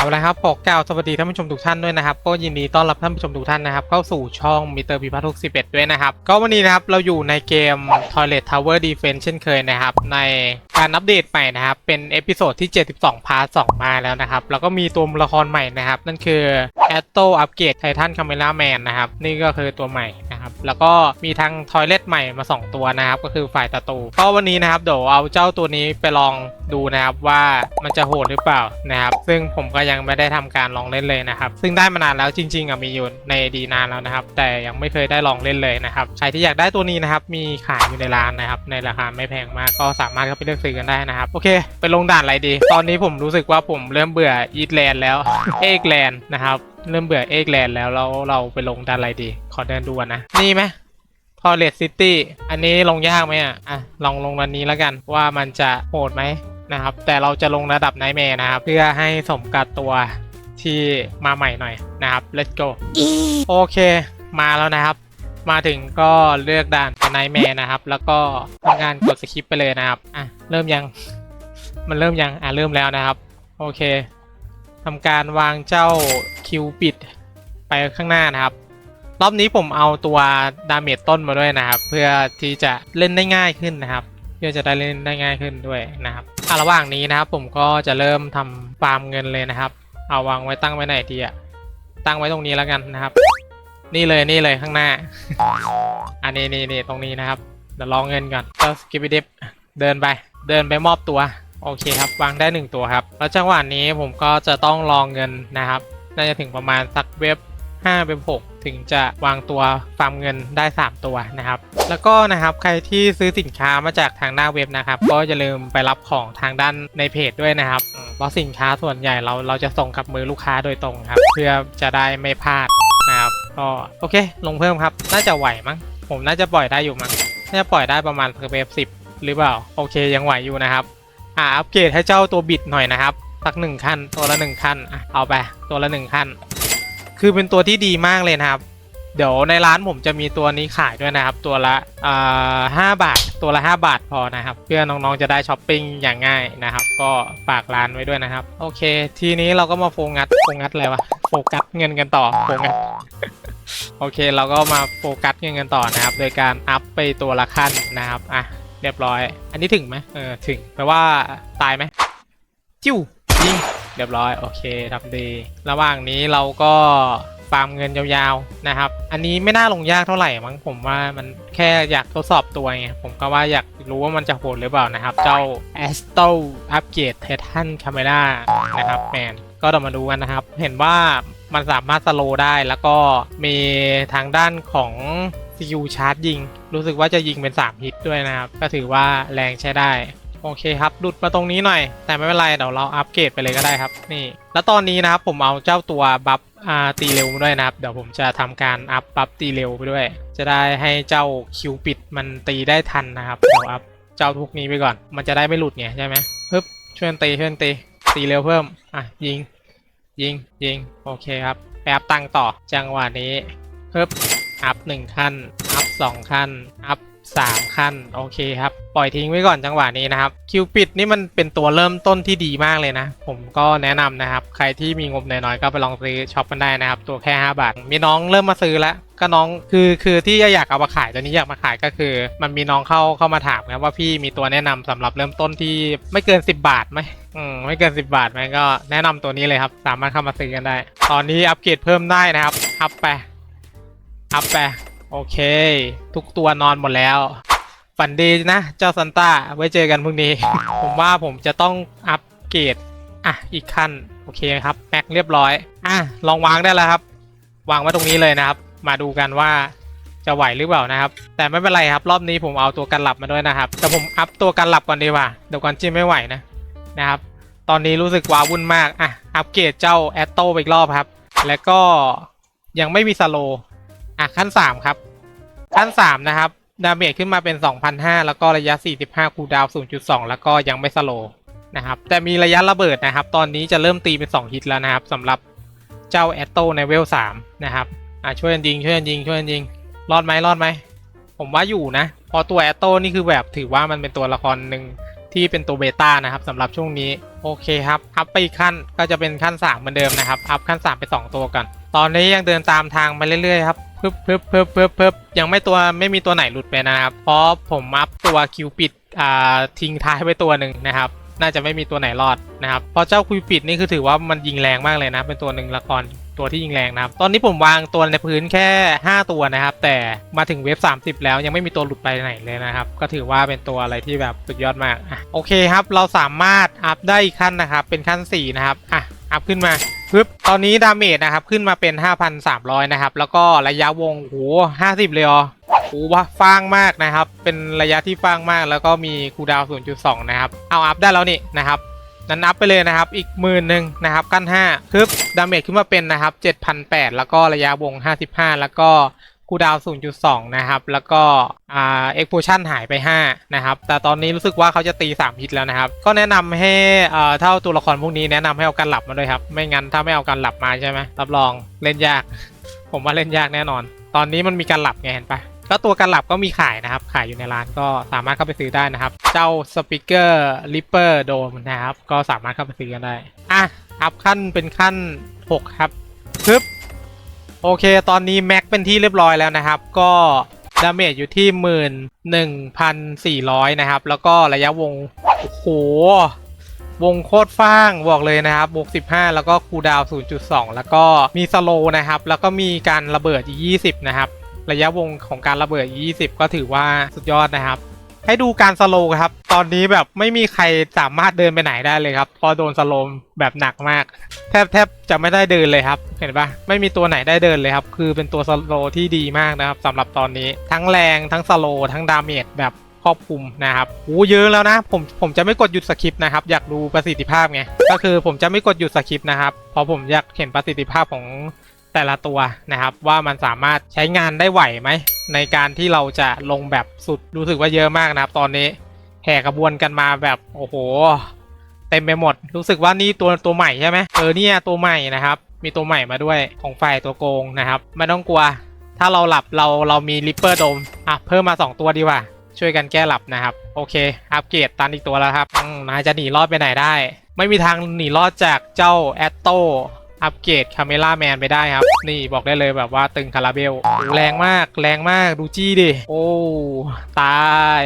เอาละครับขอกล่าวสวัสดีท่านผู้ชมทุกท่านด้วยนะครับ ก็ยินดีต้อนรับท่านผู้ชมทุกท่านนะครับ เข้าสู่ช่องมิเตอร์พิพัฒน์ทุก11ด้วยนะครับ ก็วันนี้นะครับ เราอยู่ในเกม Toilet Tower Defense เช่นเคยนะครับ ในการอัปเดตใหม่นะครับ เป็นเอพิโซดที่ 72 พาร์ท 2 มาแล้วนะครับ แล้วก็มีตัวละครใหม่นะครับ นั่นคือ a t o Upgrade Titan Camera Man นะครับ นี่ก็คือตัวใหม่นะครับแล้วก็มีทั้งทอยเลทใหม่มา 2 ตัวนะครับ ก็คือฝ่ายตะตูก็วันนี้นะครับเดี๋ยวเอาเจ้าตัวนี้ไปลอง ดูนะครับว่ามันจะโหดหรือเปล่านะครับ ซึ่งผมก็ยังไม่ได้ทำการลองเล่นเลยนะครับ ซึ่งได้มานานแล้วจริงๆอะมีอยู่ในดีนานแล้วนะครับ แต่ยังไม่เคยได้ลองเล่นเลยนะครับใครที่อยากได้ตัวนี้นะครับมีขายอยู่ในร้านนะครับ ในราคาไม่แพงมากก็สามารถเข้าไปเลือกซื้อกันได้นะครับโอเค ไปลงด่านอะไรดี ตอนนี้ผมรู้สึกว่าผมเริ่มเบื่ออีทแลนด์แล้วเอกแลนด์นะครับเริ่มเบื่อเอกแลนด์แล้วเราเราไปลงด่านอะไรดี ขอเดินดูนนะนี่ไหมพอเลตซิตี้อันนี้ลงยากไหมอะอะลองลงวันนี้แล้วกันว่ามันจะโหดไหม นะครับ แต่เราจะลงระดับไนท์แมร์นะครับ เพื่อให้สมกับตัวที่มาใหม่หน่อยนะครับ let's go โอเค มาแล้วนะครับ มาถึงก็เลือกด่านไนท์แมร์นะครับ แล้วก็ทำการกดสคริปไปเลยนะครับอะเริ่มยัง มันเริ่มยังอะเริ่มแล้วนะครับ โอเคทำการวางเจ้าคิวปิดไปข้างหน้านะครับ รอบนี้ผมเอาตัวดาเมจต้นมาด้วยนะครับ เพื่อที่จะเล่นได้ง่ายขึ้นนะครับ เพื่อจะได้เล่นได้ง่ายขึ้นด้วยนะครับ อะระหว่างนี้นะครับ ผมก็จะเริ่มทำฟาร์มเงินเลยนะครับ เอาวางไว้ตั้งไว้ไหนดีอะตั้งไว้ตรงนี้แล้วกันนะครับ นี่เลยนี่เลยข้างหน้า อันนี้นี่นี่ตรงนี้นะครับเดี๋ยวรองเงินก่อนก็สกิปดิฟเดินไป เดินไปมอบตัวโอเคครับวางได้หนึ่งตัวครับ แล้วจังหวะนี้ผมก็จะต้องรองเงินนะครับ น่าจะถึงประมาณสักเว็บ5เป็น6 ถึงจะวางตัวฟาร์มเงินได้ 3 ตัวนะครับ แล้วก็นะครับใครที่ซื้อสินค้ามาจากทางหน้าเว็บนะครับ ก็อย่าลืมไปรับของทางด้านในเพจด้วยนะครับเพราะสินค้าส่วนใหญ่เราเราจะส่งกับมือลูกค้าโดยตรงครับ เพื่อจะได้ไม่พลาดนะครับก็โอเค ลงเพิ่มครับ น่าจะไหวมั้งผมน่าจะปล่อยได้อยู่มั้งน่าจะปล่อยได้ประมาณเว็บสิบหรือเปล่าโอเคยังไหวอยู่นะครับอ่าอัปเกรดให้เจ้าตัวบิดหน่อยนะครับสักหนึ่งขั้นตัวละหนึ่งขั้นอะเอาไปตัวละหนึ่งขั้น คือเป็นตัวที่ดีมากเลยนะครับ เดี๋ยวในร้านผมจะมีตัวนี้ขายด้วยนะครับ ตัวละอ่าห้าบาท ตัวละห้าบาทพอนะครับ เพื่อน้องๆจะได้ช้อปปิ้งอย่างง่ายนะครับ ก็ฝากร้านไว้ด้วยนะครับ โอเค ทีนี้เราก็มาโฟกัสโฟกัสอะไรวะโฟกัสเงินกันต่อโฟกัสโอเค เราก็มาโฟกัสเงินกันต่อนะครับ โดยการอัพไปตัวละขั้นนะครับอะเรียบร้อย อันนี้ถึงไหมเออถึงแปลว่าตายไหมจิ้วยิง รียบร้อยโอเคทำดี ระหว่างนี้เราก็ฟาร์มเงินยาวๆนะครับ อันนี้ไม่น่าลงยากเท่าไหร่มั้งผมว่ามันแค่อยากทดสอบตัวไงผมก็ว่าอยากรู้ว่ามันจะโหดหรือเปล่านะครับ เจ้า a s t o Upgrade Titan Camera นะครับแมนก็เดี๋ยวมาดูกันนะครับ เห็นว่ามันสามารถสโลได้แล้วก็มีทางด้านของสกิลชาร์จยิง รู้สึกว่าจะยิงเป็น 3 ฮิตด้วยนะครับ ก็ถือว่าแรงใช้ได้ โอเคครับหลุดมาตรงนี้หน่อย แต่ไม่เป็นไรเดี๋ยวเราอัปเกรดไปเลยก็ได้ครับ นี่ แล้วตอนนี้นะครับผมเอาเจ้าตัวบัฟอ่าตีเร็วมาด้วยนะครับ เดี๋ยวผมจะทำการอัพบัฟตีเร็วไปด้วย จะได้ให้เจ้าคิวปิดมันตีได้ทันนะครับเดี๋ยวอัพเจ้าทุกนี้ไปก่อน มันจะได้ไม่หลุดไงใช่ไหมฮึบช่วยตีช่วยตีตีเร็วเพิ่มอะยิง ยิงยิงโอเคครับไปอัพตังต่อจังหวะนี้ฮึบอัพหนึ่งขั้นอัพสองขั้นอัพ สามขั้น โอเคครับ ปล่อยทิ้งไว้ก่อนจังหวะนี้นะครับคิวปิดนี่มันเป็นตัวเริ่มต้นที่ดีมากเลยนะ ผมก็แนะนำนะครับ ใครที่มีงบน้อยๆก็ไปลองซื้อช็อปกันได้นะครับ ตัวแค่ 5 บาท มีน้องเริ่มมาซื้อแล้วก็น้องคือคือที่อยากเอามาขายตัวนี้อยากมาขายก็คือ มันมีน้องเข้าเข้ามาถามนะว่าพี่มีตัวแนะนำสำหรับเริ่มต้นที่ไม่เกิน 10 บาทไหมอืมไม่เกิน 10 บาทไหมก็แนะนำตัวนี้เลยครับ สามารถเข้ามาซื้อกันได้ ตอนนี้อัปเกรดเพิ่มได้นะครับอัพไปอัพไป โอเค ทุกตัวนอนหมดแล้ว ฝันดีนะ เจ้าซันต้า ไว้เจอกันพรุ่งนี้ ผมว่าผมจะต้องอัปเกรด อะ อีกขั้น โอเคครับ แม็กเรียบร้อย อะ ลองวางได้แล้วครับ วางไว้ตรงนี้เลยนะครับ มาดูกันว่าจะไหวหรือเปล่านะครับ แต่ไม่เป็นไรครับ รอบนี้ผมเอาตัวกันหลับมาด้วยนะครับ แต่ผมอัพตัวกันหลับก่อนดีกว่า เดี๋ยวก่อนจิ้มไม่ไหวนะนะครับ ตอนนี้รู้สึกว้าวุ่นมาก อะ อัปเกรดเจ้าแอตโตไปอีกรอบครับ แล้วก็ยังไม่มีสโล อะขั้น3ครับ ขั้น3นะครับ ดาเมจขึ้นมาเป็น 2,500 แล้วก็ระยะ 45 คูลดาวน์0.2 แล้วก็ยังไม่สโลว์นะครับ แต่มีระยะระเบิดนะครับ ตอนนี้จะเริ่มตีเป็น 2 ฮิตแล้วนะครับสำหรับเจ้าแอตโตในเวล3นะครับ อะช่วยกันยิงช่วยกันยิงช่วยกันยิง รอดไหมรอดไหม ผมว่าอยู่นะ พอตัวแอตโตนี่คือแบบถือว่ามันเป็นตัวละครหนึ่งที่เป็นตัวเบต้านะครับสำหรับช่วงนี้โอเคครับอัพไปอีกขั้นก็จะเป็นขั้น3เหมือนเดิมนะครับอัพขั้น3ไป 2 ตัวกัน ตอนนี้ยังเดินตามทางไปเรื่อยๆครับ ปึ๊บปึ๊บปึ๊บปึ๊บปึ๊บยังไม่ตัวไม่มีตัวไหนหลุดไปนะครับ เพราะผมอัพตัวคิวปิดอ่าทิ้งท้ายไปตัวหนึ่งนะครับ น่าจะไม่มีตัวไหนรอดนะครับเพราะเจ้าคิวปิดนี่คือถือว่ามันยิงแรงมากเลยนะ เป็นตัวหนึ่งละครตัวที่ยิงแรงนะครับ ตอนนี้ผมวางตัวในพื้นแค่ 5 ตัวนะครับ แต่มาถึงเว็บ 30 แล้วยังไม่มีตัวหลุดไปไหนเลยนะครับ ก็ถือว่าเป็นตัวอะไรที่แบบสุดยอดมากอะโอเคครับ เราสามารถอัพได้อีกขั้นนะครับ เป็นขั้น 4 นะครับอะ อัพขึ้นมาปึ๊บตอนนี้ดาเมจนะครับขึ้นมาเป็น 5,300 นะครับ แล้วก็ระยะวงโห50 เลยเหรอโอ้ว่าฟางมากนะครับ เป็นระยะที่ฟางมาก แล้วก็มีคูดาวน์0.2 นะครับ เอาอัพได้แล้วนี่นะครับนั้นอัพไปเลยนะครับ อีกหมื่นหนึ่งนะครับ กั้น5ปึ๊บดาเมจขึ้นมาเป็นนะครับ 7,800 แล้วก็ระยะวง 55 แล้วก็ คูดาว 0.2 นะครับ แล้วก็อ่าเอ็กโพชั่นหายไป 5 นะครับ แต่ตอนนี้รู้สึกว่าเขาจะตี 3 ฮิตแล้วนะครับ ก็แนะนำให้อ่าเท่าตัวละครพวกนี้แนะนำให้เอาการหลับมาด้วยครับ ไม่งั้นถ้าไม่เอาการหลับมาใช่ไหมรับรองเล่นยาก ผมว่าเล่นยากแน่นอน ตอนนี้มันมีการหลับไงเห็นปะก็ตัวการหลับก็มีขายนะครับ ขายอยู่ในร้านก็สามารถเข้าไปซื้อได้นะครับ เจ้าสปีกเกอร์ลิปเปอร์โดมนะครับ ก็สามารถเข้าไปซื้อกันได้ อะอัพขั้นเป็นขั้น 6 ครับปึ๊บ โอเค ตอนนี้แม็กเป็นที่เรียบร้อยแล้วนะครับ ก็ดาเมจอยู่ที่หมื่นหนึ่งพันสี่ร้อยนะครับ แล้วก็ระยะวง โอ้โห วงโคตรฟ้างบอกเลยนะครับบวก15แล้วก็คูดาวน์0.2แล้วก็มีสโลนะครับ แล้วก็มีการระเบิดอีก20นะครับ ระยะวงของการระเบิด 20 ก็ถือว่าสุดยอดนะครับ ให้ดูการสโลว์ครับ ตอนนี้แบบไม่มีใครสามารถเดินไปไหนได้เลยครับเพอโดนสโลว์แบบหนักมาก แทบแทบจะไม่ได้เดินเลยครับ เห็นปะไม่มีตัวไหนได้เดินเลยครับ คือเป็นตัวสโลว์ที่ดีมากนะครับสำหรับตอนนี้ทั้งแรงทั้งสโลว์ทั้งดาเมจแบบครอบคลุมนะครับโอ้เยอะแล้วนะ ผมผมจะไม่กดหยุดสคริปต์นะครับ อยากดูประสิทธิภาพไง ก็คือผมจะไม่กดหยุดสคริปต์นะครับ เพราะผมอยากเห็นประสิทธิภาพของ แต่ละตัวนะครับ ว่ามันสามารถใช้งานได้ไหวไหม ในการที่เราจะลงแบบสุดรู้สึกว่าเยอะมากนะครับ ตอนนี้แห่กระบวนกันมาแบบโอ้โห เต็มไปหมด รู้สึกว่านี่ตัวตัวใหม่ใช่ไหมเออเนี่ยตัวใหม่นะครับ มีตัวใหม่มาด้วยของฝ่ายตัวโกงนะครับไม่ต้องกลัว ถ้าเราหลับเราเรามีริปเปอร์โดมอะเพิ่มมา 2 ตัวดีกว่า ช่วยกันแก้หลับนะครับ โอเค อัปเกรดตันอีกตัวแล้วครับนายจะหนีรอดไปไหนได้ ไม่มีทางหนีรอดจากเจ้าแอตโต อัปเกรดคาเมล่าแมนไปได้ครับ นี่บอกได้เลยแบบว่าตึงคาราเบล แรงมากแรงมากดูจี้ดิ โอ้ ตาย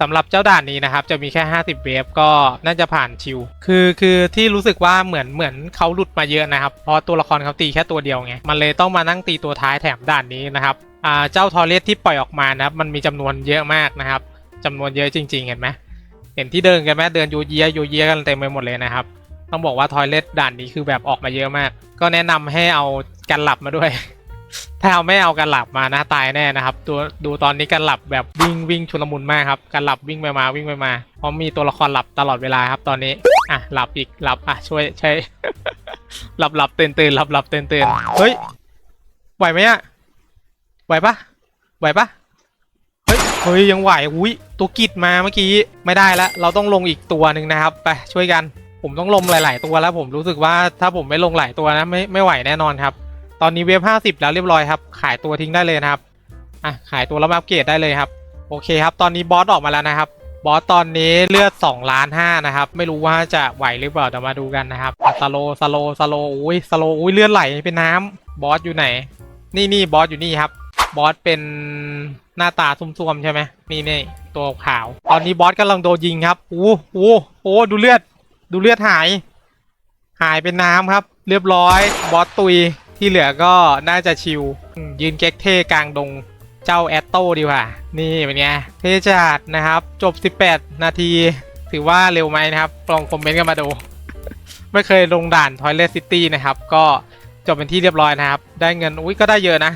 สำหรับเจ้าด่านนี้นะครับ จะมีแค่ 50 เวฟก็น่าจะผ่านชิว คือคือที่รู้สึกว่าเหมือนเหมือนเขาหลุดมาเยอะนะครับ เพราะตัวละครเขาตีแค่ตัวเดียวไง มันเลยต้องมานั่งตีตัวท้ายแถมด่านนี้นะครับอ่าเจ้าทอเรสที่ปล่อยออกมานะครับ มันมีจำนวนเยอะมากนะครับจำนวนเยอะจริง ๆ เห็นไหมเห็นที่เดินกันไหมเดินโยเยียยูเยียกันเต็มไปหมดเลยนะครับ ต้องบอกว่าทอยเลทด่านนี้คือแบบออกมาเยอะมาก ก็แนะนำให้เอากันหลับมาด้วย ถ้าเอาไม่เอากันหลับมานะตายแน่นะครับตัวดูตอนนี้กันหลับแบบวิ่งวิ่งชุลมุนมากครับกันหลับวิ่งไปมาวิ่งไปมาเพราะมีตัวละครหลับตลอดเวลาครับ ตอนนี้อะหลับอีกหลับอะช่วยใช้หลับหลับตื่นตื่นหลับหลับตื่นตื่นเฮ้ยไหวไหมอะไหวปะไหวปะเฮ้ยเฮ้ยยังไหวอุ้ยตัวกิดมาเมื่อกี้ไม่ได้แล้วเราต้องลงอีกตัวหนึ่งนะครับ ไปช่วยกัน ผมต้องลงหลาย ๆ ตัวแล้ว ผมรู้สึกว่าถ้าผมไม่ลงหลายตัวนะไม่ไม่ไหวแน่นอนครับ ตอนนี้เวฟ50แล้วเรียบร้อยครับ ขายตัวทิ้งได้เลยนะครับอะขายตัวแล้วมาอัปเกรดได้เลยครับ โอเคครับ ตอนนี้บอสออกมาแล้วนะครับบอสตอนนี้เลือด2ล้าน5นะครับ ไม่รู้ว่าจะไหวหรือเปล่าเดี๋ยวมาดูกันนะครับสโลสโลสโลอุ้ยสโลอุ้ยเลือดไหลเป็นน้ำบอสอยู่ไหน นี่นี่บอสอยู่นี่ครับ บอสเป็นหน้าตาซุ่มๆใช่ไหมนี่นี่ตัวขาว ตอนนี้บอสกำลังโดนยิงครับโอ้โหโอ้ดูเลือด ดูเลือดหาย หายเป็นน้ำครับ เรียบร้อยบอสตุยที่เหลือก็น่าจะชิว ยืนเก๊กเท่กลางดงเจ้าแอตโต้ดีกว่า นี่เป็นไงเท่จัดนะครับ จบ 18 นาที ถือว่าเร็วไหมนะครับ ลองคอมเมนต์กันมาดู ไม่เคยลงด่าน Toilet City นะครับ ก็จบเป็นที่เรียบร้อยนะครับ ได้เงิน อุ้ยก็ได้เยอะนะ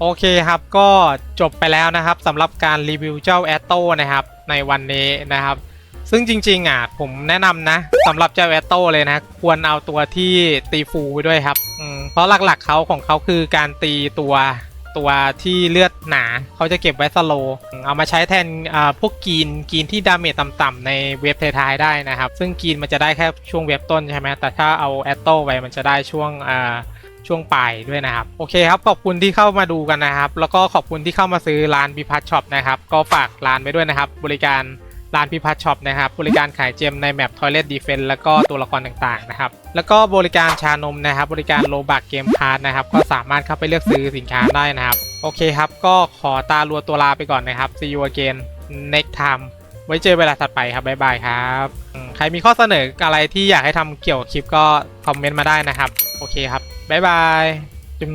โอเคครับก็จบไปแล้วนะครับสำหรับการรีวิวเจ้าแอตโต้นะครับ ในวันนี้นะครับ ซึ่งจริง ๆ อะ ผมแนะนำนะสำหรับเจ้าแอตโต้เลยนะ ควรเอาตัวที่ตีฟูไปด้วยครับเพราะหลักๆเขาของเขาคือการตีตัวตัวที่เลือดหนาเขาจะเก็บไว้สโล เอามาใช้แทนพวกกรีนกรีนที่ดาเมจต่ำๆในเว็บท้ายๆได้นะครับ ซึ่งกรีนมันจะได้แค่ช่วงเว็บต้นใช่ไหมแต่ถ้าเอาแอตโต้ไปมันจะได้ช่วงช่วงปลายด้วยนะครับ โอเคครับ ขอบคุณที่เข้ามาดูกันนะครับ แล้วก็ขอบคุณที่เข้ามาซื้อร้านบิพัทช็อปนะครับ ก็ฝากร้านไว้ด้วยนะครับ บริการ ร้านพิพัฒน์ช็อปนะครับ บริการขายเจมในแมป Toilet Defense แล้วก็ตัวละครต่างๆนะครับ แล้วก็บริการชานมนะครับ บริการโลบักเกมพาร์นะครับ ก็สามารถเข้าไปเลือกซื้อสินค้าได้นะครับ โอเคครับ ก็ขอตาลัวตัวลาไปก่อนนะครับ see you again next time ไว้เจอเวลาถัดไปครับ บ๊ายบายครับ ใครมีข้อเสนออะไรที่อยากให้ทำเกี่ยวกับคลิปก็คอมเมนต์มาได้นะครับ โอเคครับ บ๊ายบายจุ๊